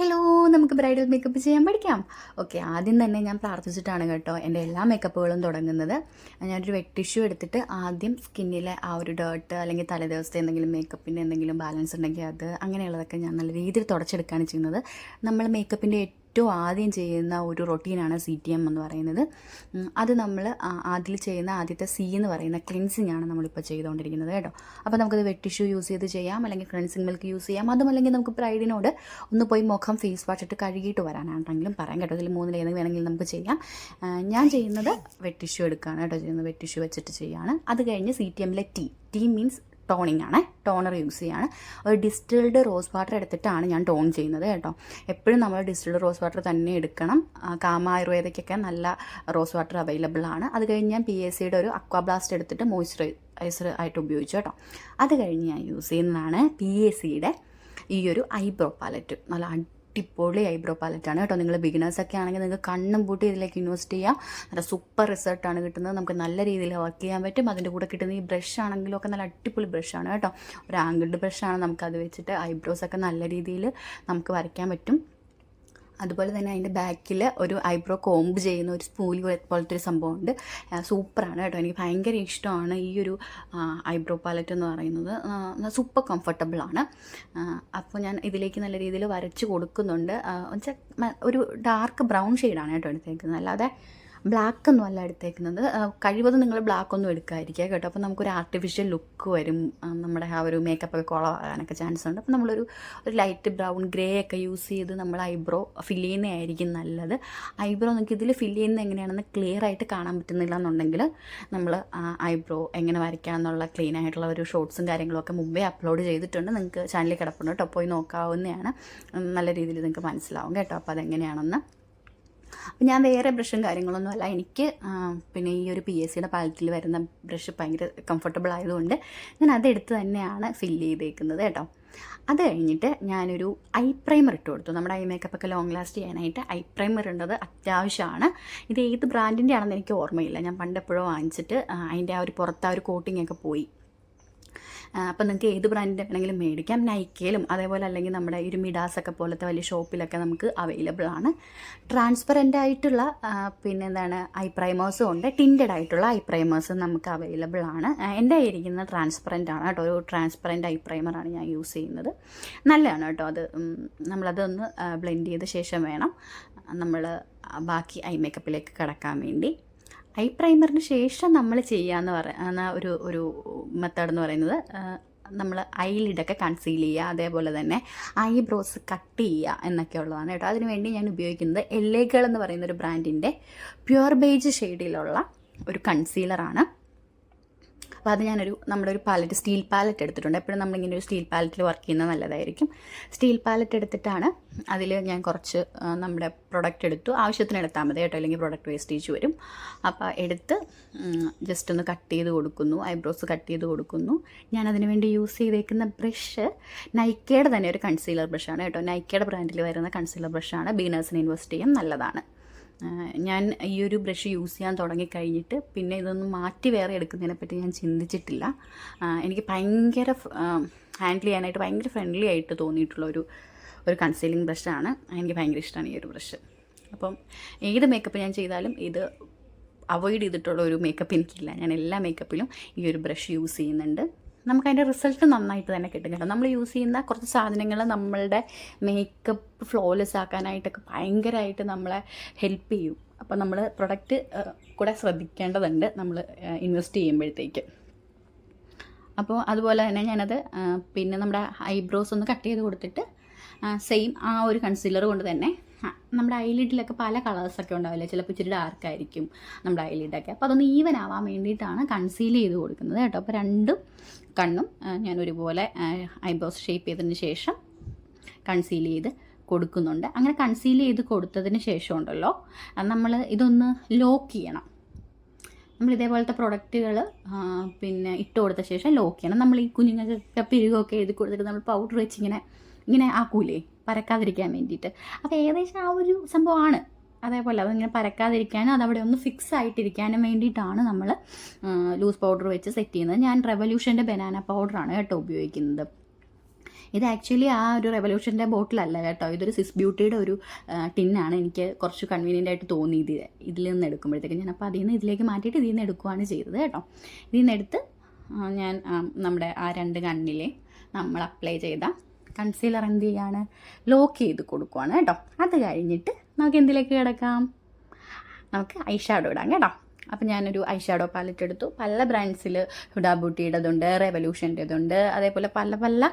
Hello നമുക്ക് bridal makeup ചെയ്യാൻ പഠിക്കാം. ഓക്കെ ആദ്യം തന്നെ ഞാൻ പ്രാർത്ഥിച്ചിട്ടാണ് കേട്ടോ എന്റെ എല്ലാ മേക്കപ്പുകളും തുടങ്ങുന്നത്. ഞാനൊരു വെറ്റ് ടിഷ്യൂ എടുത്തിട്ട് ആദ്യം സ്കിന്നിലെ ആ ഒരു ഡേർട്ട് അല്ലെങ്കിൽ തലേദിവസത്തെ എന്തെങ്കിലും മേക്കപ്പിന്റെ എന്തെങ്കിലും ബാലൻസ് ഉണ്ടെങ്കിൽ അത് അങ്ങനെയുള്ളതൊക്കെ ഞാൻ നല്ല രീതിയിൽ തുടച്ചെടുക്കുകയാണ് ചെയ്യുന്നത്. നമ്മൾ മേക്കപ്പിന്റെ ഏറ്റവും ആദ്യം ചെയ്യുന്ന ഒരു റൊട്ടീനാണ് സി ടി എം എന്ന് പറയുന്നത്. അത് നമ്മൾ അതിൽ ചെയ്യുന്ന ആദ്യത്തെ സി എന്ന് പറയുന്ന ക്ലിൻസിങ് ആണ് നമ്മളിപ്പോൾ ചെയ്തുകൊണ്ടിരിക്കുന്നത് കേട്ടോ. അപ്പോൾ നമുക്കത് വെറ്റ് ടിഷ്യൂ യൂസ് ചെയ്ത് ചെയ്യാം അല്ലെങ്കിൽ ക്ലിൻസിങ് മിൽക്ക് യൂസ് ചെയ്യാം. അതും അല്ലെങ്കിൽ നമുക്ക് പ്രൈഡിനോട് ഒന്ന് പോയി മുഖം ഫേസ് വാഷ് ഇട്ട് കഴുകിയിട്ട് വരാനാണെങ്കിലും പറയാം കേട്ടോ. ഇതിൽ മൂന്നിൽ ഏതെങ്കിലും വേണമെങ്കിൽ നമുക്ക് ചെയ്യാം. ഞാൻ ചെയ്യുന്നത് വെറ്റ് ടിഷ്യൂ എടുക്കുകയാണ് കേട്ടോ. ചെയ്യുന്നത് വെറ്റ് ടിഷ്യൂ വെച്ചിട്ട് ചെയ്യുകയാണ് അത് കഴിഞ്ഞ് സി ടി എമ്മിലെ ടീ. ടീ മീൻസ് ടോണിങ് ആണ് ടോണർ യൂസ് ചെയ്യാണ്. ഒരു ഡിസ്റ്റിൽഡ് റോസ് വാട്ടർ എടുത്തിട്ടാണ് ഞാൻ ടോൺ ചെയ്യുന്നത് കേട്ടോ. എപ്പോഴും നമ്മൾ ഡിസ്റ്റിൽഡ് റോസ് വാട്ടർ തന്നെ എടുക്കണം. കാമ ആയുർവേദയ്ക്കൊക്കെ നല്ല റോസ് വാട്ടർ അവൈലബിൾ ആണ്. അത് കഴിഞ്ഞ് ഞാൻ പി എസ് സിയുടെ ഒരു അക്വാബ്ലാസ്റ്റ് എടുത്തിട്ട് മോയ്സ്ചറൈസർ ആയിട്ട് ഉപയോഗിച്ചു കേട്ടോ. അത് കഴിഞ്ഞ് ഞാൻ യൂസ് ചെയ്യുന്നതാണ് പി എസ് സിയുടെ ഈ ഒരു ഐബ്രോ പാലറ്റ്. നല്ല അടിപൊളി ഐബ്രോ പാലറ്റാണ് കേട്ടോ. നിങ്ങൾ ബിഗിനേഴ്സൊക്കെ ആണെങ്കിൽ നിങ്ങൾക്ക് കണ്ണും പൂട്ടി ഇതിലേക്ക് ഇൻവെസ്റ്റ് ചെയ്യാം. നല്ല സൂപ്പർ റിസൾട്ടാണ് കിട്ടുന്നത്. നമുക്ക് നല്ല രീതിയിൽ വർക്ക് ചെയ്യാൻ പറ്റും. അതിന്റെ കൂടെ കിട്ടുന്ന ഈ ബ്രഷ് ആണെങ്കിലും ഒക്കെ നല്ല അടിപൊളി ബ്രഷാണ് കേട്ടോ. ഒരു ആംഗിൾഡ് ബ്രഷാണ് നമുക്കത് വെച്ചിട്ട് ഐബ്രോസൊക്കെ നല്ല രീതിയിൽ നമുക്ക് വരയ്ക്കാൻ പറ്റും. അതുപോലെ തന്നെ അതിന്റെ ബാക്കിൽ ഒരു ഐബ്രോ കോംബ് ചെയ്യുന്ന ഒരു സ്പൂൽ പോലത്തെ ഒരു സംഭവമുണ്ട്. സൂപ്പറാണ് കേട്ടോ. എനിക്ക് ഭയങ്കര ഇഷ്ടമാണ് ഈ ഒരു ഐബ്രോ പാലറ്റ് എന്ന് പറയുന്നത്. സൂപ്പർ കംഫർട്ടബിൾ ആണ്. അപ്പോൾ ഞാൻ ഇതിലേക്ക് നല്ല രീതിയിൽ വരച്ച് കൊടുക്കുന്നുണ്ട്. ഒരു ഡാർക്ക് ബ്രൗൺ ഷെയ്ഡാണ് കേട്ടോ എടുത്തേക്കുന്നത്. അല്ലാതെ ബ്ലാക്ക് ഒന്നും അല്ല എടുത്തേക്കുന്നത്. കഴിവതും നിങ്ങൾ ബ്ലാക്ക് ഒന്നും എടുക്കാതിരിക്കുക കേട്ടോ. അപ്പോൾ നമുക്കൊരു ആർട്ടിഫിഷ്യൽ ലുക്ക് വരും. നമ്മുടെ ആ ഒരു മേക്കപ്പ് ഒക്കെ കുളമാകാനൊക്കെ ചാൻസ് ഉണ്ട്. അപ്പോൾ നമ്മളൊരു ഒരു ലൈറ്റ് ബ്രൗൺ ഗ്രേ ഒക്കെ യൂസ് ചെയ്ത് നമ്മൾ ഐബ്രോ ഫില്ല് ചെയ്യുന്നതായിരിക്കും നല്ലത്. ഐബ്രോ നമുക്ക് ഇതിൽ ഫില്ല് ചെയ്യുന്നത് എങ്ങനെയാണെന്ന് ക്ലിയർ ആയിട്ട് കാണാൻ പറ്റുന്നില്ല എന്നുണ്ടെങ്കിൽ നമ്മൾ ഐബ്രോ എങ്ങനെ വരയ്ക്കാം എന്നുള്ള ക്ലീൻ ആയിട്ടുള്ള ഒരു ഷോർട്സും കാര്യങ്ങളും ഒക്കെ മുമ്പേ അപ്ലോഡ് ചെയ്തിട്ടുണ്ട്. നിങ്ങൾക്ക് ചാനലിൽ കിടപ്പുണ്ട് കേട്ടോ. പോയി നോക്കാവുന്നതാണ്. നല്ല രീതിയിൽ നിങ്ങൾക്ക് മനസ്സിലാവും കേട്ടോ. അപ്പോൾ അതെങ്ങനെയാണെന്ന് അപ്പം ഞാൻ വേറെ ബ്രഷും കാര്യങ്ങളൊന്നും അല്ല. എനിക്ക് പിന്നെ ഈ ഒരു പി എസ് സിയുടെ പാലറ്റിൽ വരുന്ന ബ്രഷ് ഭയങ്കര കംഫർട്ടബിൾ ആയതുകൊണ്ട് ഞാൻ അതെടുത്ത് തന്നെയാണ് ഫില്ല് ചെയ്തേക്കുന്നത് കേട്ടോ. അത് കഴിഞ്ഞിട്ട് ഞാനൊരു ഐ പ്രൈമർ ഇട്ട് കൊടുത്തു. നമ്മുടെ ഐ മേക്കപ്പ് ഒക്കെ ലോങ് ലാസ്റ്റ് ചെയ്യാനായിട്ട് ഐ പ്രൈമർ ഉണ്ടത് അത്യാവശ്യമാണ്. ഇത് ഏത് ബ്രാൻഡിന്റെ ആണെന്ന് എനിക്ക് ഓർമ്മയില്ല. ഞാൻ പണ്ടെപ്പോഴും വാങ്ങിച്ചിട്ട് അതിന്റെ ആ ഒരു പുറത്ത് ആ ഒരു കോട്ടിംഗ് ഒക്കെ പോയി. അപ്പം നിങ്ങൾക്ക് ഏത് ബ്രാൻഡിന്റെ വേണമെങ്കിലും മേടിക്കാം. നൈക്കയിലും അതേപോലെ അല്ലെങ്കിൽ നമ്മുടെ ഒരു മിഡാസൊക്കെ പോലത്തെ വലിയ ഷോപ്പിലൊക്കെ നമുക്ക് അവൈലബിൾ ആണ്. ട്രാൻസ്പെറന്റ് ആയിട്ടുള്ള പിന്നെ എന്താണ് ഐ പ്രൈമേഴ്സും ഉണ്ട്. ടിന്റഡ് ആയിട്ടുള്ള ഐ പ്രൈമേഴ്സും നമുക്ക് അവൈലബിൾ ആണ്. എന്റെ ഇരിക്കുന്ന ട്രാൻസ്പെറന്റ് ആണ് കേട്ടോ. ഒരു ട്രാൻസ്പെറന്റ് ഐ പ്രൈമറാണ് ഞാൻ യൂസ് ചെയ്യുന്നത്. നല്ലതാണ് കേട്ടോ അത്. നമ്മളതൊന്ന് ബ്ലെൻഡ് ചെയ്ത ശേഷം വേണം നമ്മൾ ബാക്കി ഐ മേക്കപ്പിലേക്ക് കടക്കാൻ വേണ്ടി. ഐ പ്രൈമറിന് ശേഷം നമ്മൾ ചെയ്യാന്ന് പറയുന്ന ഒരു ഒരു മെത്തേഡ് എന്ന് പറയുന്നത് നമ്മൾ ഐലിഡൊക്കെ കൺസീൽ ചെയ്യുക അതേപോലെ തന്നെ ഐബ്രോസ് കട്ട് ചെയ്യുക എന്നൊക്കെ ഉള്ളതാണ് കേട്ടോ. അതിനുവേണ്ടി ഞാൻ ഉപയോഗിക്കുന്നത് എല്ലേകൾ എന്ന് പറയുന്ന ഒരു ബ്രാൻഡിന്റെ പ്യുവർ ബേജ് ഷെയ്ഡിലുള്ള ഒരു കൺസീലറാണ് അപ്പോൾ അത് ഞാനൊരു നമ്മുടെ ഒരു പാലറ്റ് സ്റ്റീൽ പാലറ്റ് എടുത്തിട്ടുണ്ട്. എപ്പോഴും നമ്മളിങ്ങനെ ഒരു സ്റ്റീൽ പാലറ്റിൽ വർക്ക് ചെയ്യുന്നത് നല്ലതായിരിക്കും. സ്റ്റീൽ പാലറ്റ് എടുത്തിട്ടാണ് അതിൽ ഞാൻ കുറച്ച് നമ്മുടെ പ്രൊഡക്റ്റ് എടുത്തു. ആവശ്യത്തിന് എടുത്താൽ മതി കേട്ടോ അല്ലെങ്കിൽ പ്രൊഡക്റ്റ് വേസ്റ്റേജ് വരും. അപ്പോൾ എടുത്ത് ജസ്റ്റ് ഒന്ന് കട്ട് ചെയ്ത് കൊടുക്കുന്നു. ഐബ്രോസ് കട്ട് ചെയ്ത് കൊടുക്കുന്നു. ഞാൻ അതിന് വേണ്ടി യൂസ് ചെയ്തേക്കുന്ന ബ്രഷ് നൈക്കയുടെ തന്നെ ഒരു കൺസീലർ ബ്രഷാണ് കേട്ടോ. നൈക്കയുടെ ബ്രാൻഡിൽ വരുന്ന കൺസീലർ ബ്രഷാണ് ബീനേഴ്സിന് ഇൻവെസ്റ്റ് ചെയ്യാൻ നല്ലതാണ്. ഞാൻ ഈ ഒരു ബ്രഷ് യൂസ് ചെയ്യാൻ തുടങ്ങിക്കഴിഞ്ഞിട്ട് പിന്നെ ഇതൊന്നും മാറ്റി വേറെ എടുക്കുന്നതിനെ പറ്റി ഞാൻ ചിന്തിച്ചിട്ടില്ല. എനിക്ക് ഭയങ്കര ഹാൻഡിൽ ചെയ്യാനായിട്ട് ഭയങ്കര ഫ്രണ്ട്ലി ആയിട്ട് തോന്നിയിട്ടുള്ള ഒരു ഒരു കൺസീലിംഗ് ബ്രഷാണ് എനിക്ക് ഭയങ്കര ഇഷ്ടമാണ് ഈ ഒരു ബ്രഷ് അപ്പം ഏത് മേക്കപ്പ് ഞാൻ ചെയ്താലും ഇത് അവോയ്ഡ് ചെയ്തിട്ടുള്ള ഒരു മേക്കപ്പ് എനിക്കില്ല. ഞാൻ എല്ലാ മേക്കപ്പിലും ഈ ഒരു ബ്രഷ് യൂസ് ചെയ്യുന്നുണ്ട്. നമുക്ക് അതിന്റെ റിസൾട്ട് നന്നായിട്ട് തന്നെ കിട്ടും കേട്ടോ. നമ്മൾ യൂസ് ചെയ്യുന്ന കുറച്ച് സാധനങ്ങൾ നമ്മളുടെ മേക്കപ്പ് ഫ്ലോലെസ് ആക്കാനായിട്ടൊക്കെ ഭയങ്കരമായിട്ട് നമ്മളെ ഹെൽപ്പ് ചെയ്യും. അപ്പോൾ നമ്മൾ പ്രൊഡക്റ്റ് കൂടെ ശ്രദ്ധിക്കേണ്ടതുണ്ട് നമ്മൾ ഇൻവെസ്റ്റ് ചെയ്യുമ്പോഴത്തേക്ക്. അപ്പോൾ അതുപോലെ തന്നെ ഞാനത് പിന്നെ നമ്മുടെ ഐബ്രോസ് ഒന്ന് കട്ട് ചെയ്ത് കൊടുത്തിട്ട് സെയിം ആ ഒരു കൺസീലർ കൊണ്ട് തന്നെ നമ്മുടെ ഐലിഡിലൊക്കെ പല കളേഴ്സൊക്കെ ഉണ്ടാവില്ലേ? ചിലപ്പോൾ ഇച്ചിരി ഡാർക്ക് ആയിരിക്കും നമ്മുടെ ഐലിഡൊക്കെ. അപ്പോൾ അതൊന്ന് ഈവൻ ആവാൻ വേണ്ടിയിട്ടാണ് കൺസീൽ ചെയ്ത് കൊടുക്കുന്നത് കേട്ടോ. അപ്പോൾ രണ്ടും കണ്ണും ഞാൻ ഒരുപോലെ ഐബ്രോസ് ഷേപ്പ് ചെയ്തതിന് ശേഷം കൺസീൽ ചെയ്ത് കൊടുക്കുന്നുണ്ട്. അങ്ങനെ കൺസീൽ ചെയ്ത് കൊടുത്തതിന് ശേഷം ഉണ്ടല്ലോ നമ്മൾ ഇതൊന്ന് ലോക്ക് ചെയ്യണം. നമ്മൾ ഇതേപോലത്തെ പ്രൊഡക്റ്റുകൾ പിന്നെ ഇട്ട് കൊടുത്ത ശേഷം ലോക്ക് ചെയ്യണം. നമ്മൾ ഈ കുഞ്ഞുങ്ങൾക്ക് പിരുകൊക്കെ എഴുതി കൊടുത്തിട്ട് നമ്മൾ പൗഡർ വെച്ച് ഇങ്ങനെ ഇങ്ങനെ ആക്കൂലേ? പരക്കാതിരിക്കാൻ വേണ്ടിയിട്ട്. അപ്പോൾ ഏകദേശം ആ ഒരു സംഭവമാണ്. അതേപോലെ അതിങ്ങനെ പരക്കാതിരിക്കാനും അതവിടെ ഒന്ന് ഫിക്സ് ആയിട്ടിരിക്കാനും വേണ്ടിയിട്ടാണ് നമ്മൾ ലൂസ് പൗഡർ വെച്ച് സെറ്റ് ചെയ്യുന്നത്. ഞാൻ റെവല്യൂഷന്റെ ബനാന പൗഡറാണ് കേട്ടോ ഉപയോഗിക്കുന്നത്. ഇത് ആക്ച്വലി ആ ഒരു റെവല്യൂഷന്റെ ബോട്ടിലല്ല കേട്ടോ. ഇതൊരു സിസ് ബ്യൂട്ടിയുടെ ഒരു ടിന്നാണ് എനിക്ക് കുറച്ച് കൺവീനിയന്റ് ആയിട്ട് തോന്നിയത് ഇതിൽ നിന്ന് എടുക്കുമ്പോഴത്തേക്ക് ഞാൻ അപ്പോൾ അതിൽ നിന്ന് ഇതിലേക്ക് മാറ്റിയിട്ട് ഇതിൽ നിന്ന് എടുക്കുകയാണ് ചെയ്തത് കേട്ടോ. ഇതിൽ നിന്ന് എടുത്ത് ഞാൻ നമ്മുടെ ആ രണ്ട് കണ്ണിലെ നമ്മൾ അപ്ലൈ ചെയ്ത കൺസീലർ എന്ത് ചെയ്യാണ്? ലോക്ക് ചെയ്ത് കൊടുക്കുവാണ് കേട്ടോ. അത് കഴിഞ്ഞിട്ട് നമുക്ക് എന്തിലേക്ക് കിടക്കാം? നമുക്ക് ഐഷാഡോ ഷാഡോ ഇടാം കേട്ടോ. അപ്പം ഞാനൊരു ഐ ഷാഡോ പാലറ്റ് എടുത്തു. പല ബ്രാൻഡ്സിൽ ഹുഡാ ബൂട്ടിയുടേതുണ്ട് റെവല്യൂഷന്റെതുണ്ട് അതേപോലെ പല പല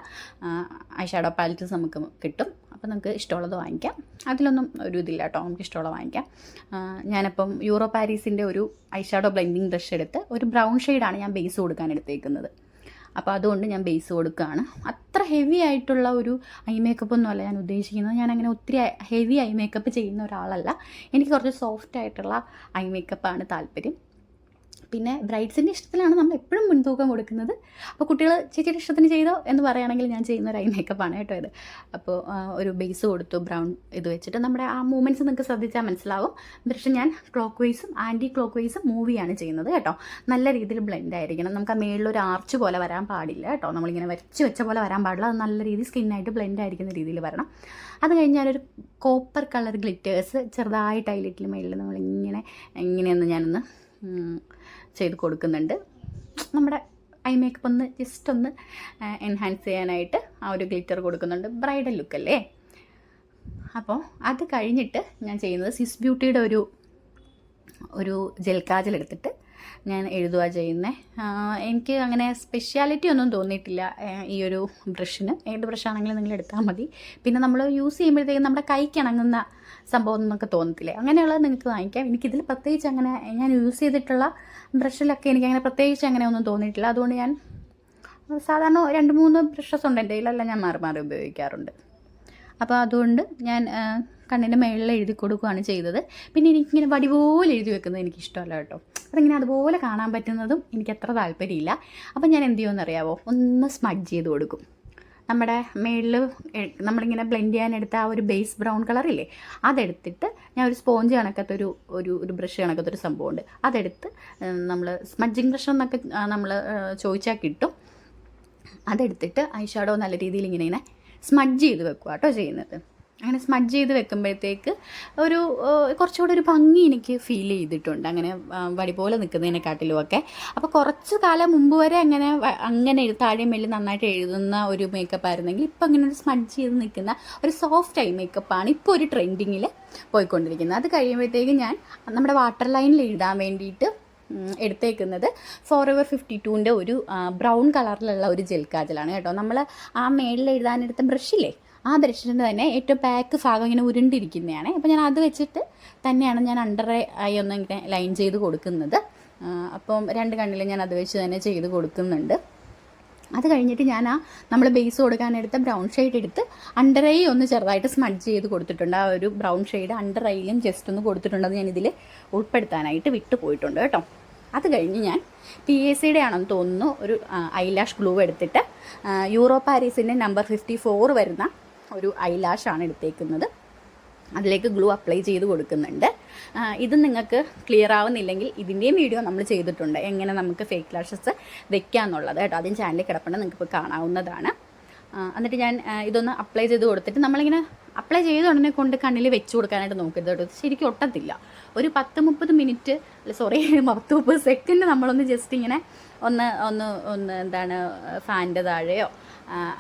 ഐഷാഡോ ഷാഡോ പാലറ്റ്സ് നമുക്ക് കിട്ടും. അപ്പം നമുക്ക് ഇഷ്ടമുള്ളത് വാങ്ങിക്കാം. അതിലൊന്നും ഒരു ഇതില്ല കേട്ടോ. നമുക്ക് ഇഷ്ടമുള്ളത് വാങ്ങിക്കാം. ഞാനിപ്പം യൂറോ പാരീസിന്റെ ഒരു ഐഷാഡോ ഷാഡോ ബ്ലെൻഡിങ് ബ്രഷ് എടുത്ത് ഒരു ബ്രൗൺ ഷെയ്ഡാണ് ഞാൻ ബേസ് കൊടുക്കാൻ എടുത്തേക്കുന്നത്. അപ്പോൾ അതുകൊണ്ട് ഞാൻ ബേസ് കൊടുക്കുകയാണ് അത്ര ഹെവി ആയിട്ടുള്ള ഒരു ഐ മേക്കപ്പ് ഒന്നും അല്ല ഞാൻ ഉദ്ദേശിക്കുന്നത്. ഞാൻ അങ്ങനെ ഒത്തിരി ഹെവി ഐ മേക്കപ്പ് ചെയ്യുന്ന ഒരാളല്ല. എനിക്ക് കുറച്ച് സോഫ്റ്റ് ആയിട്ടുള്ള ഐ മേക്കപ്പാണ് താല്പര്യം. പിന്നെ ബ്രൈഡ്സിന്റെ ഇഷ്ടത്തിലാണ് നമ്മൾ എപ്പോഴും മുൻതൂക്കം കൊടുക്കുന്നത്. അപ്പോൾ കുട്ടികൾ ചേച്ചിയുടെ ഇഷ്ടത്തിന് ചെയ്തോ? എന്ന് പറയുകയാണെങ്കിൽ ഞാൻ ചെയ്യുന്ന ഒരു ഐ മേക്കപ്പാണ് കേട്ടോ ഇത്. അപ്പോൾ ഒരു ബേസ് കൊടുത്തു ബ്രൗൺ ഇത് വെച്ചിട്ട്. നമ്മുടെ ആ മൂവ്മെന്റ്സ് നിങ്ങൾക്ക് ശ്രദ്ധിച്ചാൽ മനസ്സിലാവും. പക്ഷേ ഞാൻ ക്ലോക്ക് വൈസും ആന്റി ക്ലോക്ക് വൈസും മൂവിയാണ് ചെയ്യുന്നത് കേട്ടോ. നല്ല രീതിയിൽ ബ്ലെൻഡ് ആയിരിക്കണം. നമുക്ക് ആ മേളിലൊരു ആർച്ച് പോലെ വരാൻ പാടില്ല കേട്ടോ. നമ്മളിങ്ങനെ വരച്ച് വെച്ച പോലെ വരാൻ പാടില്ല. അത് നല്ല രീതിയിൽ സ്കിന്നായിട്ട് ബ്ലെൻഡ് ആയിരിക്കുന്ന രീതിയിൽ വരണം. അത് കഴിഞ്ഞ് ഞാനൊരു കോപ്പർ കളർ ഗ്ലിറ്റേഴ്സ് ചെറുതായിട്ട് ഹൈലൈറ്റിൽ മേളിൽ നമ്മളിങ്ങനെ ഇങ്ങനെയൊന്ന് ഞാനൊന്ന് ചെയ്ത് കൊടുക്കുന്നുണ്ട്. നമ്മുടെ ഐ മേക്കപ്പ് ഒന്ന് ജസ്റ്റ് ഒന്ന് എൻഹാൻസ് ചെയ്യാനായിട്ട് ആ ഒരു ഗ്ലിറ്റർ കൊടുക്കുന്നുണ്ട്. ബ്രൈഡൽ ലുക്കല്ലേ അപ്പോൾ അത് കഴിഞ്ഞിട്ട് ഞാൻ ചെയ്യുന്നത് സിസ് ബ്യൂട്ടിയുടെ ഒരു ഒരു ജെൽ കാജൽ എടുത്തിട്ട് ഞാൻ എഴുതുക ചെയ്യുന്നത് എനിക്ക് അങ്ങനെ സ്പെഷ്യാലിറ്റി ഒന്നും തോന്നിയിട്ടില്ല ഈ ഒരു ബ്രഷിന് ഏത് ബ്രഷാണെങ്കിലും നിങ്ങൾ എടുത്താൽ മതി. പിന്നെ നമ്മൾ യൂസ് ചെയ്യുമ്പോഴത്തേക്കും നമ്മുടെ കൈക്ക് ഇണങ്ങുന്ന സംഭവം എന്നൊക്കെ തോന്നത്തില്ലേ? അങ്ങനെയുള്ളത് നിങ്ങൾക്ക് വാങ്ങിക്കാം. എനിക്കിതിൽ പ്രത്യേകിച്ച് അങ്ങനെ ഞാൻ യൂസ് ചെയ്തിട്ടുള്ള ബ്രഷിലൊക്കെ എനിക്കങ്ങനെ പ്രത്യേകിച്ച് അങ്ങനെ ഒന്നും തോന്നിയിട്ടില്ല. അതുകൊണ്ട് ഞാൻ സാധാരണ രണ്ട് മൂന്ന് ബ്രഷസ് ഉണ്ട് എന്റെ കയ്യിലെല്ലാം ഞാൻ മാറി മാറി ഉപയോഗിക്കാറുണ്ട്. അപ്പോൾ അതുകൊണ്ട് ഞാൻ കണ്ണിന്റെ മേളിൽ എഴുതി കൊടുക്കുകയാണ് ചെയ്തത്. പിന്നെ എനിക്കിങ്ങനെ വടി പോലെ എഴുതി വെക്കുന്നത് എനിക്ക് ഇഷ്ടമല്ല കേട്ടോ. അതിങ്ങനെ അതുപോലെ കാണാൻ പറ്റുന്നതും എനിക്ക് അത്ര താല്പര്യമില്ല. അപ്പം ഞാൻ എന്ത് ചെയ്യുമെന്ന് അറിയാവോ? ഒന്ന് സ്മഡ് ചെയ്ത് കൊടുക്കും. നമ്മുടെ മേളിൽ നമ്മളിങ്ങനെ ബ്ലെൻഡ് ചെയ്യാനെടുത്ത ആ ഒരു ബേസ് ബ്രൗൺ കളറില്ലേ അതെടുത്തിട്ട് ഞാൻ ഒരു സ്പോഞ്ച് കണക്കത്തെ ഒരു ഒരു ഒരു ബ്രഷ് കണക്കത്തെ ഒരു സംഭവമുണ്ട്. അതെടുത്ത് നമ്മൾ സ്മഡ്ജിങ് ബ്രഷ് എന്നൊക്കെ നമ്മൾ ചോദിച്ചാൽ കിട്ടും. അതെടുത്തിട്ട് ഐഷാഡോ ഷാഡോ നല്ല രീതിയിൽ ഇങ്ങനെ ഇങ്ങനെ സ്മഡ്ജ് ചെയ്ത് വെക്കുക കേട്ടോ ചെയ്യുന്നത്. അങ്ങനെ സ്മഡ്ജ് ചെയ്ത് വെക്കുമ്പോഴത്തേക്ക് ഒരു കുറച്ചുകൂടി ഒരു ഭംഗി എനിക്ക് ഫീൽ ചെയ്തിട്ടുണ്ട്. അങ്ങനെ വടി പോലെ നിൽക്കുന്നതിനെക്കാട്ടിലും ഒക്കെ അപ്പോൾ കുറച്ച് കാലം മുമ്പ് വരെ അങ്ങനെ അങ്ങനെ താഴെ മേലിൽ നന്നായിട്ട് എഴുതുന്ന ഒരു മേക്കപ്പ് ആയിരുന്നെങ്കിൽ ഇപ്പം അങ്ങനെ ഒരു സ്മഡ്ജ് ചെയ്ത് നിൽക്കുന്ന ഒരു സോഫ്റ്റ് ഐ മേക്കപ്പാണ് ഇപ്പോൾ ഒരു ട്രെൻഡിങ്ങിൽ പോയിക്കൊണ്ടിരിക്കുന്നത്. അത് കഴിയുമ്പോഴത്തേക്ക് ഞാൻ നമ്മുടെ വാട്ടർ ലൈനിൽ എഴുതാൻ വേണ്ടിയിട്ട് എടുത്തേക്കുന്നത് ഫോർ എവർ ഫിഫ്റ്റി ടുവിന്റെ ഒരു ബ്രൗൺ കളറിലുള്ള ഒരു ജെൽ കാജലാണ് കേട്ടോ. നമ്മൾ ആ മേളിൽ എഴുതാനെടുത്ത ബ്രഷില്ലേ ആ ബ്രഷിന്റെ തന്നെ ഏറ്റവും ബാക്ക് ഭാഗം ഇങ്ങനെ ഉരുണ്ടിരിക്കുന്നതാണ്. അപ്പോൾ ഞാൻ അത് വെച്ചിട്ട് തന്നെയാണ് ഞാൻ അണ്ടർ ആയി ഒന്ന് ഇങ്ങനെ ലൈൻ ചെയ്ത് കൊടുക്കുന്നത്. അപ്പം രണ്ട് കണ്ണിലും ഞാൻ അത് വെച്ച് തന്നെ ചെയ്ത് കൊടുക്കുന്നുണ്ട്. അത് കഴിഞ്ഞിട്ട് ഞാൻ ആ നമ്മൾ ബേസ് കൊടുക്കാനെടുത്ത ബ്രൗൺ ഷെയ്ഡ് എടുത്ത് അണ്ടർ ഐ ഒന്ന് ചെറുതായിട്ട് സ്മഡ്ജ് ചെയ്ത് കൊടുത്തിട്ടുണ്ട്. ആ ഒരു ബ്രൗൺ ഷെയ്ഡ് അണ്ടർ ഐയിലും ജസ്റ്റ് ഒന്ന് കൊടുത്തിട്ടുണ്ട്. അത് ഞാൻ ഇതിൽ ഉൾപ്പെടുത്താനായിട്ട് വിട്ടു പോയിട്ടുണ്ട് കേട്ടോ. അത് കഴിഞ്ഞ് ഞാൻ പി എസ് സിയുടെ ആണെന്ന് തോന്നുന്നു ഒരു ഐലാഷ് ഗ്ലൂ എടുത്തിട്ട് യൂറോ പാരീസിന്റെ നമ്പർ ഫിഫ്റ്റി ഫോർ വരുന്ന ഒരു ഐലാഷാണ് എടുത്തേക്കുന്നത്. അതിലേക്ക് ഗ്ലൂ അപ്ലൈ ചെയ്ത് കൊടുക്കുന്നുണ്ട്. ഇത് നിങ്ങൾക്ക് ക്ലിയർ ആവുന്നില്ലെങ്കിൽ ഇതിന്റെയും വീഡിയോ നമ്മൾ ചെയ്തിട്ടുണ്ട്. എങ്ങനെ നമുക്ക് ഫേക്ക് ലാഷസ് വെക്കാമെന്നുള്ളത് കേട്ടോ. അതും ചാനലിൽ കിടപ്പുണ്ട്. നിങ്ങൾക്ക് ഇപ്പോൾ കാണാവുന്നതാണ്. എന്നിട്ട് ഞാൻ ഇതൊന്ന് അപ്ലൈ ചെയ്ത് കൊടുത്തിട്ട് നമ്മളിങ്ങനെ അപ്ലൈ ചെയ്ത ഉടനെ കൊണ്ട് കണ്ണിൽ വെച്ച് കൊടുക്കാനായിട്ട് നോക്കരുത് കേട്ടോ. ശരിക്കും ഒട്ടത്തില്ല. ഒരു പത്ത് മുപ്പത് മിനിറ്റ് സോറി പത്ത് മുപ്പത് സെക്കൻഡ് നമ്മളൊന്ന് ജസ്റ്റ് ഇങ്ങനെ ഒന്ന് ഒന്ന് ഒന്ന് എന്താണ് ഫാന്റെ താഴെയോ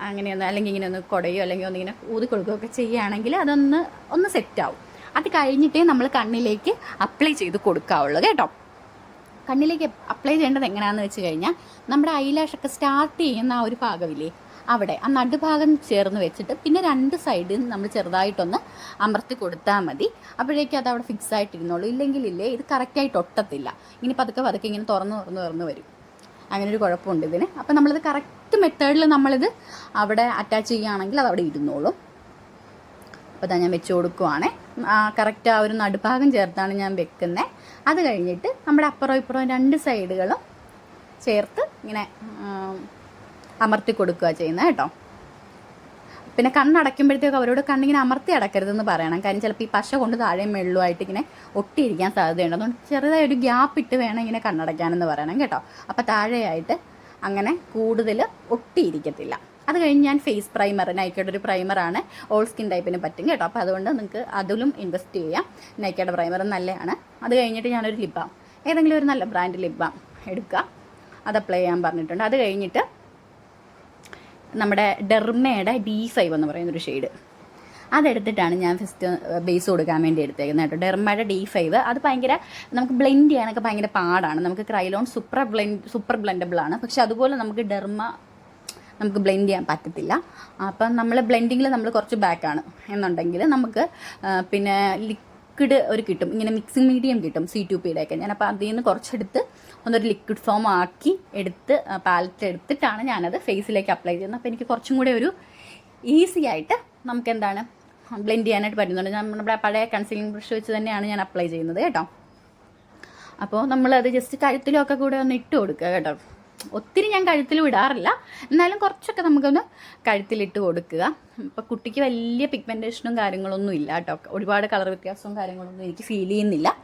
അങ്ങനെയൊന്ന് അല്ലെങ്കിൽ ഇങ്ങനെ ഒന്ന് കുടയോ അല്ലെങ്കിൽ ഒന്നിങ്ങനെ ഊതി കൊടുക്കുകയൊക്കെ ചെയ്യുകയാണെങ്കിൽ അതൊന്ന് ഒന്ന് സെറ്റാവും. അത് കഴിഞ്ഞിട്ടേ നമ്മൾ കണ്ണിലേക്ക് അപ്ലൈ ചെയ്ത് കൊടുക്കാവുള്ളൂ കേട്ടോ. കണ്ണിലേക്ക് അപ്ലൈ ചെയ്യേണ്ടത് എങ്ങനെയാണെന്ന് വെച്ച് കഴിഞ്ഞാൽ നമ്മുടെ ഐലാഷൊക്കെ സ്റ്റാർട്ട് ചെയ്യുന്ന ആ ഒരു ഭാഗമില്ലേ അവിടെ. ആ നടുഭാഗം ചേർന്ന് വെച്ചിട്ട് പിന്നെ രണ്ട് സൈഡിൽ നിന്ന് നമ്മൾ ചെറുതായിട്ടൊന്ന് അമർത്തി കൊടുത്താൽ മതി. അപ്പോഴേക്കും അത് അവിടെ ഫിക്സ് ആയിട്ടിരുന്നുള്ളൂ ഇല്ലെങ്കിലില്ലേ ഇത് കറക്റ്റായിട്ട് ഒട്ടത്തില്ല. ഇനി പതുക്കെ പതുക്കെ ഇങ്ങനെ തുറന്ന് തുറന്ന് തുറന്ന് വരും. അങ്ങനെ ഒരു കുഴപ്പമുണ്ട് ഇതിന്. അപ്പം നമ്മളിത് കറക്റ്റ് മെത്തേഡിൽ നമ്മളിത് അവിടെ അറ്റാച്ച് ചെയ്യുകയാണെങ്കിൽ അത് അവിടെ ഇരുന്നോളും അപ്പോൾ ഞാൻ വെച്ച് കൊടുക്കുവാണേ. കറക്റ്റ് ആ ഒരു നടുഭാഗം ചേർത്താണ് ഞാൻ വെക്കുന്നത് അത് കഴിഞ്ഞിട്ട് നമ്മുടെ അപ്പുറം ഇപ്പുറം രണ്ട് സൈഡുകളും ചേർത്ത് ഇങ്ങനെ അമർത്തി കൊടുക്കുക ചെയ്യുന്നത് കേട്ടോ. പിന്നെ കണ്ണടയ്ക്കുമ്പോഴത്തേക്ക് അവരോട് കണ്ണിങ്ങനെ അമർത്തി അടക്കരുതെന്ന് പറയണം. കാര്യം ചിലപ്പോൾ ഈ പശ കൊണ്ട് താഴെയും വെള്ളമായിട്ട് ഇങ്ങനെ ഒട്ടിയിരിക്കാൻ സാധ്യതയുണ്ട്. അതുകൊണ്ട് ചെറുതായി ഒരു ഗ്യാപ്പ് ഇട്ട് വേണം ഇങ്ങനെ കണ്ണടയ്ക്കാനെന്ന് പറയണം കേട്ടോ. അപ്പോൾ താഴെയായിട്ട് അങ്ങനെ കൂടുതൽ ഒട്ടിയിരിക്കത്തില്ല. അത് കഴിഞ്ഞ് ഞാൻ ഫേസ് പ്രൈമർ നൈക്കയുടെ ഒരു പ്രൈമറാണ് ഓൾ സ്കിൻ ടൈപ്പിന് പറ്റും കേട്ടോ. അപ്പോൾ അതുകൊണ്ട് നിങ്ങൾക്ക് അതിലും ഇൻവെസ്റ്റ് ചെയ്യാം. നൈക്കയുടെ പ്രൈമർ നല്ലതാണ് അത് കഴിഞ്ഞിട്ട് ഞാനൊരു ലിപ് ബാം ഏതെങ്കിലും ഒരു നല്ല ബ്രാൻഡ് ലിപ് ബാം എടുക്കുക. അത് അപ്ലൈ ചെയ്യാൻ പറഞ്ഞിട്ടുണ്ട്. അത് കഴിഞ്ഞിട്ട് നമ്മുടെ ഡെർമയുടെ ഡി ഫൈവ് എന്ന് പറയുന്നൊരു ഷെയ്ഡ് അതെടുത്തിട്ടാണ് ഞാൻ ഫസ്റ്റ് ബേസ് കൊടുക്കാൻ വേണ്ടി എടുത്തേക്കുന്നത് കേട്ടോ. ഡെർമയുടെ ഡി ഫൈവ് അത് ഭയങ്കര നമുക്ക് ബ്ലെൻഡ് ചെയ്യാനൊക്കെ ഭയങ്കര പാടാണ്. നമുക്ക് Kryolan super blend super blendable ആണ്. പക്ഷെ അതുപോലെ നമുക്ക് ഡെർമ നമുക്ക് ബ്ലെൻഡ് ചെയ്യാൻ പറ്റത്തില്ല. അപ്പം നമ്മൾ ബ്ലെൻഡിങ്ങിൽ നമ്മൾ കുറച്ച് ബാക്കാണ് എന്നുണ്ടെങ്കിൽ നമുക്ക് പിന്നെ ലിക്വിഡ് ഒരു കിട്ടും. ഇങ്ങനെ മിക്സിംഗ് മീഡിയം കിട്ടും സി ടു പിയുടെയൊക്കെ ഞാൻ അപ്പോൾ അതിൽ നിന്ന് കുറച്ചെടുത്ത് ഒന്നൊരു ലിക്വിഡ് ഫോം ആക്കി എടുത്ത് പാലറ്റ് എടുത്തിട്ടാണ് ഞാനത് ഫേസിലേക്ക് അപ്ലൈ ചെയ്യുന്നത്. അപ്പോൾ എനിക്ക് കുറച്ചും കൂടെ ഒരു ഈസി ആയിട്ട് നമുക്ക് എന്താണ് ബ്ലെൻഡ് ചെയ്യാനായിട്ട് പറ്റുന്നുണ്ട്. ഞാൻ നമ്മുടെ പഴയ കൺസീലിംഗ് ബ്രഷ് വെച്ച് തന്നെയാണ് ഞാൻ അപ്ലൈ ചെയ്യുന്നത് കേട്ടോ. അപ്പോൾ നമ്മളത് ജസ്റ്റ് കഴുത്തിലൊക്കെ കൂടെ ഒന്ന് ഇട്ട് കൊടുക്കുക കേട്ടോ. ഒത്തിരി ഞാൻ കഴുത്തിൽ വിടാറില്ല. എന്നാലും കുറച്ചൊക്കെ നമുക്കൊന്ന് കഴുത്തിലിട്ട് കൊടുക്കുക. ഇപ്പം കുട്ടിക്ക് വലിയ പിഗ്മെന്റേഷനും കാര്യങ്ങളൊന്നും ഇല്ല കേട്ടോ. ഒരുപാട് കളർ വ്യത്യാസവും കാര്യങ്ങളൊന്നും എനിക്ക് ഫീൽ ചെയ്യുന്നില്ല.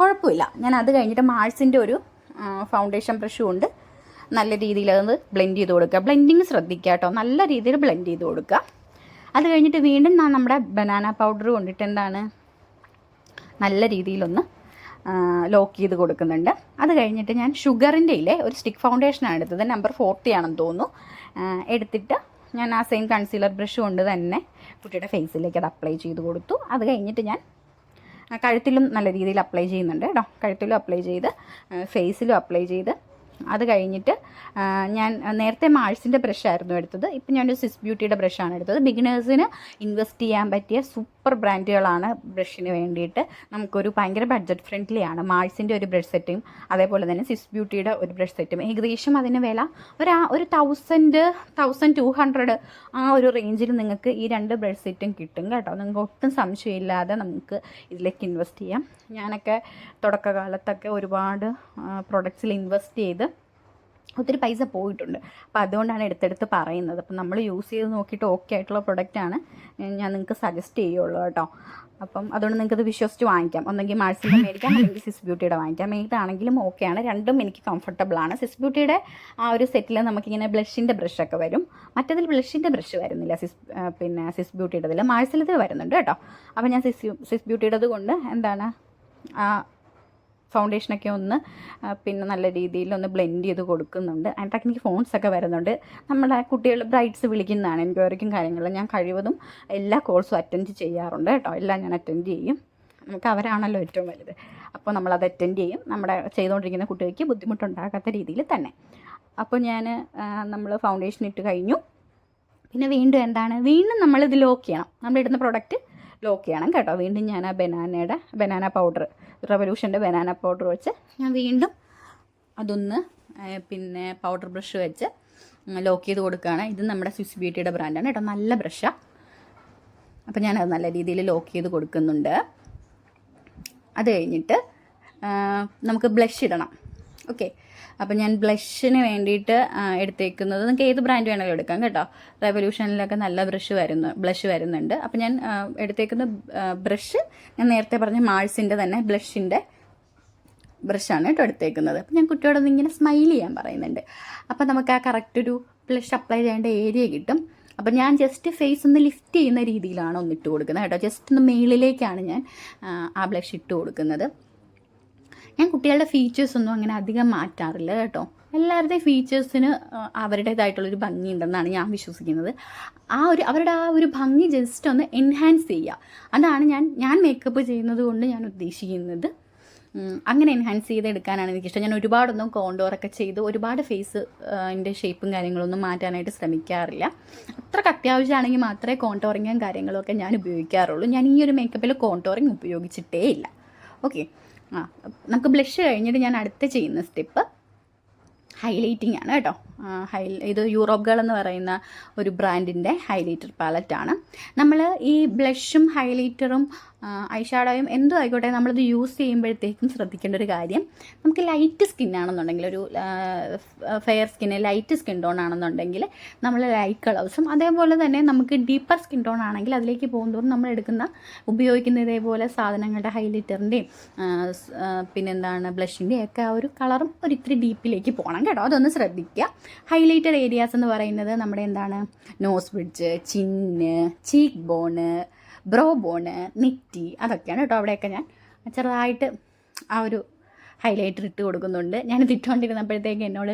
കുഴപ്പമില്ല. ഞാൻ അത് കഴിഞ്ഞിട്ട് മാഴ്സിന്റെ ഒരു ഫൗണ്ടേഷൻ ബ്രഷും ഉണ്ട്. നല്ല രീതിയിൽ അതൊന്ന് ബ്ലെൻഡ് ചെയ്ത് കൊടുക്കുക. ബ്ലെൻഡിങ് ശ്രദ്ധിക്കുക കേട്ടോ. നല്ല രീതിയിൽ ബ്ലെൻഡ് ചെയ്ത് കൊടുക്കുക. അത് കഴിഞ്ഞിട്ട് വീണ്ടും നമ്മുടെ ബനാന പൗഡർ കൊണ്ടിട്ട് എന്താണ്? നല്ല രീതിയിലൊന്ന് ലോക്ക് ചെയ്ത് കൊടുക്കുന്നുണ്ട്. അത് കഴിഞ്ഞിട്ട് ഞാൻ ഷുഗറിന്റെ ഇല്ലേ ഒരു സ്റ്റിക്ക് ഫൗണ്ടേഷനാണ് എടുത്തത്. നമ്പർ ഫോർട്ടി ആണെന്ന് തോന്നുന്നു. എടുത്തിട്ട് ഞാൻ ആ സെയിം കൺസീലർ ബ്രഷ് കൊണ്ട് തന്നെ കുട്ടിയുടെ ഫേസിലേക്ക് അത് അപ്ലൈ ചെയ്ത് കൊടുത്തു. അത് കഴിഞ്ഞിട്ട് ഞാൻ കഴുത്തിലും നല്ല രീതിയിൽ അപ്ലൈ ചെയ്യുന്നുണ്ട് കേട്ടോ. കഴുത്തിലും അപ്ലൈ ചെയ്ത് ഫേസിലും അപ്ലൈ ചെയ്ത് അത് കഴിഞ്ഞിട്ട് ഞാൻ നേരത്തെ മാഴ്സിന്റെ ബ്രഷായിരുന്നു എടുത്തത്. ഇപ്പം ഞാനൊരു സിസ് ബ്യൂട്ടിയുടെ ബ്രഷാണ് എടുത്തത്. ബിഗിനേഴ്സിന് ഇൻവെസ്റ്റ് ചെയ്യാൻ പറ്റിയ സൂപ്പർ ബ്രാൻഡുകളാണ് ബ്രഷിന് വേണ്ടിയിട്ട് നമുക്കൊരു ഭയങ്കര ബഡ്ജറ്റ് ഫ്രണ്ട്ലിയാണ് മാഴ്സിന്റെ ഒരു ബ്രഷ് സെറ്റും അതേപോലെ തന്നെ സിസ് ബ്യൂട്ടിയുടെ ഒരു ബ്രഷ് സെറ്റും. ഏകദേശം അതിന് വില ഒരു ഒരു തൗസൻഡ് തൗസൻഡ് ടു ഹൺഡ്രഡ് ആ ഒരു റേഞ്ചിൽ നിങ്ങൾക്ക് ഈ രണ്ട് ബ്രഷ് സെറ്റും കിട്ടും കേട്ടോ. നിങ്ങൾക്ക് ഒട്ടും സംശയമില്ലാതെ നമുക്ക് ഇതിലേക്ക് ഇൻവെസ്റ്റ് ചെയ്യാം. ഞാനൊക്കെ തുടക്കകാലത്തൊക്കെ ഒരുപാട് പ്രൊഡക്ട്സിൽ ഇൻവെസ്റ്റ് ചെയ്ത് ഒത്തിരി പൈസ പോയിട്ടുണ്ട്. അപ്പോൾ അതുകൊണ്ടാണ് എടുത്തെടുത്ത് പറയുന്നത്. അപ്പം നമ്മൾ യൂസ് ചെയ്ത് നോക്കിയിട്ട് ഓക്കെ ആയിട്ടുള്ള പ്രൊഡക്റ്റാണ് ഞാൻ നിങ്ങൾക്ക് സജസ്റ്റ് ചെയ്യുള്ളൂ കേട്ടോ. അപ്പം അതുകൊണ്ട് നിങ്ങൾക്ക് ഇത് വിശ്വസിച്ച് വാങ്ങിക്കാം. ഒന്നെങ്കിൽ മാഴ്സിന്റെ മേടിക്കാം അല്ലെങ്കിൽ സിസ് ബ്യൂട്ടിയുടെ വാങ്ങിക്കാം. ഏതാണെങ്കിലും ഓക്കെയാണ് രണ്ടും എനിക്ക് കംഫർട്ടബിൾ ആണ്. സിസ് ബ്യൂട്ടിയുടെ ആ ഒരു സെറ്റിൽ നമുക്കിങ്ങനെ ബ്ലഷിന്റെ ബ്രഷൊക്കെ വരും. മറ്റതിൽ ബ്ലഷിന്റെ ബ്രഷ് വരുന്നില്ല. സിസ് പിന്നെ സിസ് ബ്യൂട്ടിയുടേതിൽ മാഴ്സിലത് വരുന്നുണ്ട് കേട്ടോ. അപ്പോൾ ഞാൻ സിസ് സിസ് ബ്യൂട്ടിയുടേത് കൊണ്ട് എന്താണ് ഫൗണ്ടേഷനൊക്കെ ഒന്ന് പിന്നെ നല്ല രീതിയിൽ ഒന്ന് ബ്ലെൻഡ് ചെയ്ത് കൊടുക്കുന്നുണ്ട്. അതിന്റെ എനിക്ക് ഫോൺസ് ഒക്കെ വരുന്നുണ്ട്. നമ്മളെ കുട്ടികൾ ബ്രൈറ്റ്സ് വിളിക്കുന്നതാണ് എൻക്വയറിക്കും കാര്യങ്ങളും. ഞാൻ കഴിവതും എല്ലാ കോഴ്സും അറ്റൻഡ് ചെയ്യാറുണ്ട് കേട്ടോ. എല്ലാം ഞാൻ അറ്റൻഡ് ചെയ്യും. നമുക്ക് അവരാണല്ലോ ഏറ്റവും വലുത്. അപ്പോൾ നമ്മളത് അറ്റൻഡ് ചെയ്യും. നമ്മുടെ ചെയ്തുകൊണ്ടിരിക്കുന്ന കുട്ടികൾക്ക് ബുദ്ധിമുട്ടുണ്ടാകാത്ത രീതിയിൽ തന്നെ. അപ്പോൾ ഞാൻ നമ്മൾ ഫൗണ്ടേഷൻ ഇട്ട് കഴിഞ്ഞു. പിന്നെ വീണ്ടും എന്താണ്? വീണ്ടും നമ്മളിത് ലോക്ക് ചെയ്യണം. നമ്മളിടുന്ന പ്രൊഡക്റ്റ് ലോക്ക് ചെയ്യണം കേട്ടോ. വീണ്ടും ഞാൻ ആ ബനാനയുടെ ബനാന പൗഡർ റവല്യൂഷന്റെ ബനാന പൗഡർ വെച്ച് ഞാൻ വീണ്ടും അതൊന്ന് പിന്നെ പൗഡർ ബ്രഷ് വെച്ച് ലോക്ക് ചെയ്ത് കൊടുക്കുകയാണ്. ഇത് നമ്മുടെ സ്വിസ് ബ്യൂട്ടിയുടെ ബ്രാൻഡാണ് കേട്ടോ. നല്ല ബ്രഷാണ് അപ്പോൾ ഞാനത് നല്ല രീതിയിൽ ലോക്ക് ചെയ്ത് കൊടുക്കുന്നുണ്ട്. അത് കഴിഞ്ഞിട്ട് നമുക്ക് ബ്ലഷ് ഇടണം. ഓക്കെ അപ്പോൾ ഞാൻ ബ്ലഷിന് വേണ്ടിയിട്ട് എടുത്തേക്കുന്നത് നിങ്ങൾക്ക് ഏത് ബ്രാൻഡ് വേണമെങ്കിലും എടുക്കാം കേട്ടോ. റെവല്യൂഷനിലൊക്കെ നല്ല ബ്രഷ് വരുന്നു ബ്ലഷ് വരുന്നുണ്ട്. അപ്പോൾ ഞാൻ എടുത്തേക്കുന്ന ബ്രഷ് ഞാൻ നേരത്തെ പറഞ്ഞ മാൾസിന്റെ തന്നെ ബ്ലഷിന്റെ ബ്രഷാണ് കേട്ടോ എടുത്തേക്കുന്നത്. അപ്പം ഞാൻ കുട്ടിയോടൊന്ന് ഇങ്ങനെ സ്മൈൽ ചെയ്യാൻ പറയുന്നുണ്ട്. അപ്പം നമുക്ക് ആ കറക്റ്റ് ഒരു ബ്ലഷ് അപ്ലൈ ചെയ്യേണ്ട ഏരിയ കിട്ടും. അപ്പം ഞാൻ ജസ്റ്റ് ഫേസ് ഒന്ന് ലിഫ്റ്റ് ചെയ്യുന്ന രീതിയിലാണ് ഒന്ന് ഇട്ട് കൊടുക്കുന്നത് കേട്ടോ. ജസ്റ്റ് ഒന്ന് മേളിലേക്കാണ് ഞാൻ ആ ബ്ലഷ് ഇട്ട് കൊടുക്കുന്നത്. ഞാൻ കുട്ടികളുടെ ഫീച്ചേഴ്സൊന്നും അങ്ങനെ അധികം മാറ്റാറില്ല കേട്ടോ. എല്ലാവരുടെയും ഫീച്ചേഴ്സിന് അവരുടേതായിട്ടുള്ളൊരു ഭംഗി ഉണ്ടെന്നാണ് ഞാൻ വിശ്വസിക്കുന്നത്. ആ ഒരു അവരുടെ ആ ഒരു ഭംഗി ജസ്റ്റ് ഒന്ന് എൻഹാൻസ് ചെയ്യുക. അതാണ് ഞാൻ ഞാൻ മേക്കപ്പ് ചെയ്യുന്നത് കൊണ്ട് ഞാൻ ഉദ്ദേശിക്കുന്നത്. അങ്ങനെ എൻഹാൻസ് ചെയ്തെടുക്കാനാണ് എനിക്കിഷ്ടം. ഞാൻ ഒരുപാടൊന്നും കോണ്ടോറൊക്കെ ചെയ്ത് ഒരുപാട് ഫേസ് എന്റെ ഷേപ്പും കാര്യങ്ങളൊന്നും മാറ്റാനായിട്ട് ശ്രമിക്കാറില്ല. അത്രയ്ക്ക് അത്യാവശ്യമാണെങ്കിൽ മാത്രമേ കോണ്ടോറിങ്ങും കാര്യങ്ങളൊക്കെ ഞാൻ ഉപയോഗിക്കാറുള്ളൂ. ഞാൻ ഈ ഒരു മേക്കപ്പിൽ കോണ്ടോറിങ് ഉപയോഗിച്ചിട്ടേ ഇല്ല ഓക്കെ ആ നമുക്ക് ബ്ലഷ് കഴിഞ്ഞിട്ട് ഞാൻ അടുത്ത ചെയ്യുന്ന സ്റ്റെപ്പ് ഹൈലൈറ്റിംഗ് ആണ് കേട്ടോ. ഹൈ ഇത് യൂറോപ്പ് ഗേൾ എന്ന് പറയുന്ന ഒരു ബ്രാൻഡിന്റെ ഹൈലൈറ്റർ പാലറ്റാണ് നമ്മൾ ഈ ബ്ലഷും ഹൈലൈറ്ററും ഐഷാഡോയും എന്തും ആയിക്കോട്ടെ നമ്മളിത് യൂസ് ചെയ്യുമ്പോഴത്തേക്കും ശ്രദ്ധിക്കേണ്ട ഒരു കാര്യം നമുക്ക് ലൈറ്റ് സ്കിൻ ആണെന്നുണ്ടെങ്കിൽ ഒരു fair skin light skin tone ആണെന്നുണ്ടെങ്കിൽ നമ്മൾ ലൈറ്റ് കളേഴ്സും അതേപോലെ തന്നെ നമുക്ക് ഡീപ്പർ സ്കിൻ ടോൺ ആണെങ്കിൽ അതിലേക്ക് പോകുന്തോറും നമ്മൾ എടുക്കുന്ന ഉപയോഗിക്കുന്ന ഇതേപോലെ സാധനങ്ങളുടെ ഹൈലൈറ്ററിന്റെയും പിന്നെന്താണ് ബ്ലഷിന്റെയും ഒക്കെ ആ ഒരു കളറും ഒരു ഇത്തിരി ഡീപ്പിലേക്ക് പോകണം കേട്ടോ. അതൊന്ന് ശ്രദ്ധിക്കുക ഹൈലൈറ്റഡ് ഏരിയാസ് എന്ന് പറയുന്നത് നമ്മുടെ എന്താണ്? Nose bridge chin cheek bone brow bone നെറ്റി അതൊക്കെയാണ് കേട്ടോ അവിടെയൊക്കെ ഞാൻ ചെറുതായിട്ട് ആ ഒരു ഹൈലൈറ്റർ ഇട്ട് കൊടുക്കുന്നുണ്ട്. ഞാൻ തിട്ടുകൊണ്ടിരുന്നപ്പോഴത്തേക്ക് എന്നോട്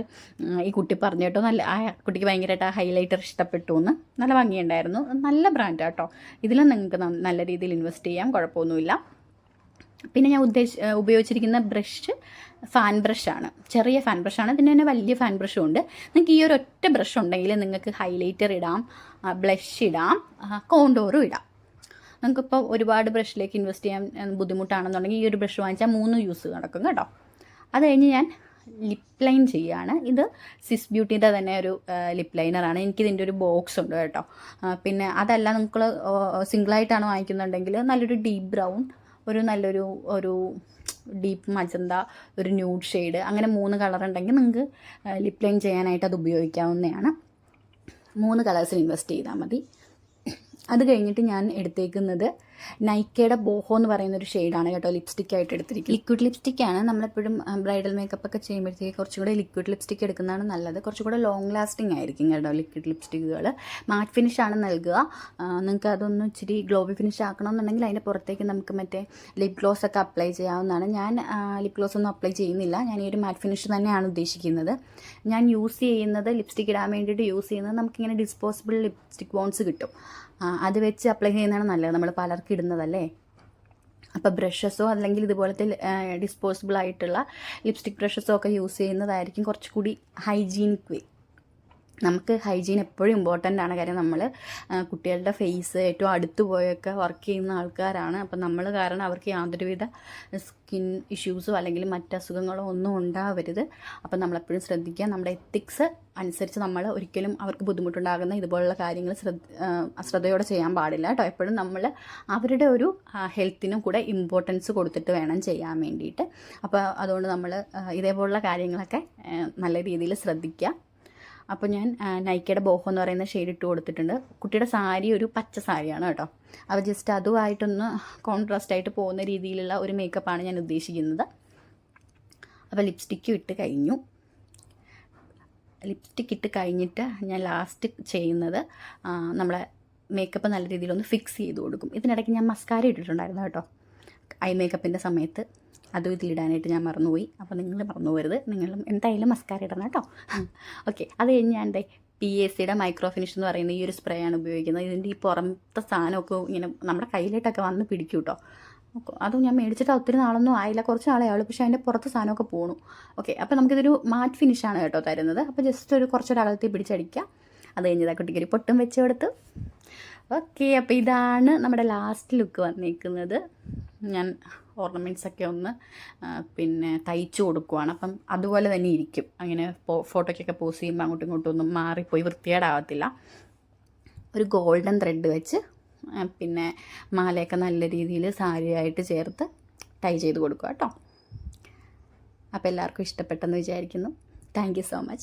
ഈ കുട്ടി പറഞ്ഞു കേട്ടോ നല്ല ആ കുട്ടിക്ക് ഭയങ്കരമായിട്ട് ആ ഹൈലൈറ്റർ ഇഷ്ടപ്പെട്ടു എന്ന്. നല്ല ഭംഗിയുണ്ടായിരുന്നു. നല്ല ബ്രാൻഡാണ് കേട്ടോ. ഇതിലും നിങ്ങൾക്ക് നല്ല രീതിയിൽ ഇൻവെസ്റ്റ് ചെയ്യാം കുഴപ്പമൊന്നുമില്ല. പിന്നെ ഞാൻ ഉദ്ദേശ ഉപയോഗിച്ചിരിക്കുന്ന ബ്രഷ് ഫാൻ ബ്രഷാണ്. ചെറിയ ഫാൻ ബ്രഷാണ്. പിന്നെ തന്നെ വലിയ ഫാൻ ബ്രഷും ഉണ്ട് നിങ്ങൾക്ക് ഈ ഒരു ഒറ്റ ബ്രഷ് ഉണ്ടെങ്കിൽ നിങ്ങൾക്ക് ഹൈലൈറ്റർ ഇടാം ബ്ലഷ് ഇടാം കോണ്ടോറും ഇടാം. നിങ്ങൾക്കിപ്പോൾ ഒരുപാട് ബ്രഷിലേക്ക് ഇൻവെസ്റ്റ് ചെയ്യാൻ ബുദ്ധിമുട്ടാണെന്നുണ്ടെങ്കിൽ ഈ ഒരു ബ്രഷ് വാങ്ങിച്ചാൽ മൂന്ന് യൂസ് നടക്കും കേട്ടോ. അത് കഴിഞ്ഞ് ഞാൻ ലിപ് ലൈൻ ചെയ്യുകയാണ് ഇത് സിസ് ബ്യൂട്ടീന്റെ തന്നെ ഒരു ലിപ് ലൈനറാണ്. എനിക്കിതിന്റെ ഒരു ബോക്സ് ഉണ്ട് കേട്ടോ പിന്നെ അതല്ല നിങ്ങൾ സിംഗിളായിട്ടാണ് വാങ്ങിക്കുന്നുണ്ടെങ്കിൽ നല്ലൊരു ഡീപ്പ് ബ്രൗൺ ഒരു നല്ലൊരു ഒരു ഡീപ്പ് മജന്ത ഒരു ന്യൂഡ് ഷെയ്ഡ് അങ്ങനെ മൂന്ന് കളർ ഉണ്ടെങ്കിൽ നിങ്ങൾക്ക് ലിപ് ലൈൻ ചെയ്യാനായിട്ട് അത് ഉപയോഗിക്കാവുന്നതാണ്. മൂന്ന് കളേഴ്സിൽ ഇൻവെസ്റ്റ് ചെയ്താൽ മതി. അത് കഴിഞ്ഞിട്ട് ഞാൻ എടുത്തേക്കുന്നത് നൈക്കയുടെ ബോഹോ എന്ന് പറയുന്ന ഒരു ഷെയ്ഡാണ് കേട്ടോ ലിപ്സ്റ്റിക് ആയിട്ട് എടുത്തിരിക്കുന്നത്. ലിക്വിഡ് ലിപ്സ്റ്റിക് ആണ്. നമ്മളെപ്പോഴും ബ്രൈഡൽ മേക്കപ്പ് ഒക്കെ ചെയ്യുമ്പോഴത്തേക്ക് കുറച്ചും കൂടെ ലിക്വിഡ് ലിപ്സ്റ്റിക് എടുക്കുന്നതാണ് നല്ലത്. കുറച്ചും കൂടെ ലോങ് ലാസ്റ്റിംഗ് ആയിരിക്കും കേട്ടോ ലിക്വിഡ് ലിപ്സ്റ്റിക്കുകൾ മാറ്റ് ഫിനിഷ് ആണ് നൽകുക. നിങ്ങൾക്ക് അതൊന്ന് ഇച്ചിരി ഗ്ലോബി ഫിനിഷ് ആക്കണമെന്നുണ്ടെങ്കിൽ അതിന്റെ പുറത്തേക്ക് നമുക്ക് മറ്റേ ലിപ് ഗ്ലോസ് ഒക്കെ അപ്ലൈ ചെയ്യാവുന്നതാണ്. ഞാൻ ലിപ് ഗ്ലോസ് ഒന്നും അപ്ലൈ ചെയ്യുന്നില്ല. ഞാൻ ഈ ഒരു മാറ്റ് ഫിനിഷ് തന്നെയാണ് ഉദ്ദേശിക്കുന്നത്. ഞാൻ യൂസ് ചെയ്യുന്നത് ലിപ്സ്റ്റിക് ഇടാൻ വേണ്ടിയിട്ട് യൂസ് ചെയ്യുന്നത് നമുക്കിങ്ങനെ ഡിസ്പോസിബിൾ ലിപ്സ്റ്റിക് ബോൺസ് കിട്ടും. അത് വെച്ച് അപ്ലൈ ചെയ്യുന്നതാണ് നല്ലത്. നമ്മൾ പലർക്കും ഇടുന്നതല്ലേ? അപ്പോൾ ബ്രഷസോ അല്ലെങ്കിൽ ഇതുപോലത്തെ ഡിസ്പോസിബിൾ ആയിട്ടുള്ള ലിപ്സ്റ്റിക് ബ്രഷസോ ഒക്കെ യൂസ് ചെയ്യുന്നതായിരിക്കും കുറച്ചുകൂടി ഹൈജീനിക് വേ നമുക്ക് ഹൈജീൻ എപ്പോഴും ഇമ്പോർട്ടന്റ് ആണ്. കാര്യം നമ്മൾ കുട്ടികളുടെ ഫേസ് ഏറ്റവും അടുത്ത് പോയൊക്കെ വർക്ക് ചെയ്യുന്ന ആൾക്കാരാണ്. അപ്പം നമ്മൾ കാരണം അവർക്ക് യാതൊരുവിധ സ്കിൻ ഇഷ്യൂസോ അല്ലെങ്കിൽ മറ്റ് അസുഖങ്ങളോ ഒന്നും ഉണ്ടാവരുത്. അപ്പം നമ്മളെപ്പോഴും ശ്രദ്ധിക്കുക. നമ്മുടെ എത്തിക്സ് അനുസരിച്ച് നമ്മൾ ഒരിക്കലും അവർക്ക് ബുദ്ധിമുട്ടുണ്ടാകുന്ന ഇതുപോലുള്ള കാര്യങ്ങൾ ശ്രദ്ധ ആ, അശ്രദ്ധയോടെ ചെയ്യാൻ പാടില്ല കേട്ടോ. എപ്പോഴും നമ്മൾ അവരുടെ ഒരു ഹെൽത്തിനും കൂടെ ഇമ്പോർട്ടൻസ് കൊടുത്തിട്ട് വേണം ചെയ്യാൻ വേണ്ടിയിട്ട്. അപ്പോൾ അതുകൊണ്ട് നമ്മൾ ഇതേപോലുള്ള കാര്യങ്ങളൊക്കെ നല്ല രീതിയിൽ ശ്രദ്ധിക്കുക. അപ്പോൾ ഞാൻ നൈക്കയുടെ ബോഹോ എന്ന് പറയുന്ന ഷെയ്ഡ് ഇട്ട് കൊടുത്തിട്ടുണ്ട്. കുട്ടിയുടെ സാരി ഒരു പച്ച സാരിയാണ് കേട്ടോ. അപ്പോൾ ജസ്റ്റ് അതുമായിട്ടൊന്ന് കോൺട്രാസ്റ്റ് ആയിട്ട് പോകുന്ന രീതിയിലുള്ള ഒരു മേക്കപ്പാണ് ഞാൻ ഉദ്ദേശിക്കുന്നത്. അപ്പോൾ ലിപ്സ്റ്റിക്കും ഇട്ട് കഴിഞ്ഞു. ലിപ്സ്റ്റിക് ഇട്ട് കഴിഞ്ഞിട്ട് ഞാൻ ലാസ്റ്റ് ചെയ്യുന്നത് നമ്മളെ മേക്കപ്പ് നല്ല രീതിയിലൊന്ന് ഫിക്സ് ചെയ്ത് കൊടുക്കും. ഇതിനിടയ്ക്ക് ഞാൻ മസ്കാര ഇട്ടിട്ടുണ്ടായിരുന്നു കേട്ടോ. ഐ മേക്കപ്പിന്റെ സമയത്ത്. അതും ഇതിലിടാനായിട്ട് ഞാൻ മറന്നുപോയി. അപ്പോൾ നിങ്ങൾ മറന്നു പോകരുത് നിങ്ങളും എന്തായാലും മസ്കാര ഇടണം കേട്ടോ. ഓക്കെ അത് കഴിഞ്ഞ് ഞാൻ എന്റെ പി എസ് സിയുടെ മൈക്രോ ഫിനിഷ് എന്ന് പറയുന്ന ഈ ഒരു സ്പ്രേ ആണ് ഉപയോഗിക്കുന്നത്. ഇതിന്റെ ഈ പുറത്തെ സാധനമൊക്കെ ഇങ്ങനെ നമ്മുടെ കയ്യിലോട്ടൊക്കെ വന്ന് പിടിക്കും കേട്ടോ. അതും ഞാൻ മേടിച്ചിട്ട് ഒത്തിരി നാളൊന്നും ആയില്ല. കുറച്ച് നാളെ ആയുള്ളൂ. പക്ഷേ അതിന്റെ പുറത്ത് സാധനമൊക്കെ പോണു. ഓക്കെ അപ്പോൾ നമുക്കിതൊരു മാറ്റ് ഫിനിഷാണ് കേട്ടോ തരുന്നത്. അപ്പോൾ ജസ്റ്റ് ഒരു കുറച്ചൊരു അകലത്തിൽ പിടിച്ചടിക്കുക. അത് കഴിഞ്ഞതാ കുട്ടിക്ക് ഒരു പൊട്ടും വെച്ച് കൊടുത്ത്. ഓക്കെ അപ്പോൾ ഇതാണ് നമ്മുടെ ലാസ്റ്റ് ലുക്ക് വന്നിരിക്കുന്നത് ഞാൻ ഓർണമെന്റ്സ് ഒക്കെ ഒന്ന് പിന്നെ തയ്ച്ചു കൊടുക്കുവാണ്. അപ്പം അതുപോലെ തന്നെ ഇരിക്കും. അങ്ങനെ ഫോട്ടോയ്ക്കൊക്കെ പോസ് ചെയ്യുമ്പോൾ അങ്ങോട്ടും ഇങ്ങോട്ടും ഒന്നും മാറിപ്പോയി വൃത്തികേടാവത്തില്ല. ഒരു ഗോൾഡൻ ത്രെഡ് വെച്ച് പിന്നെ മാലയൊക്കെ നല്ല രീതിയിൽ സാരിയായിട്ട് ചേർത്ത് ടൈ ചെയ്ത് കൊടുക്കുക കേട്ടോ. അപ്പോൾ എല്ലാവർക്കും ഇഷ്ടപ്പെട്ടെന്ന് വിചാരിക്കുന്നു. Thank so much.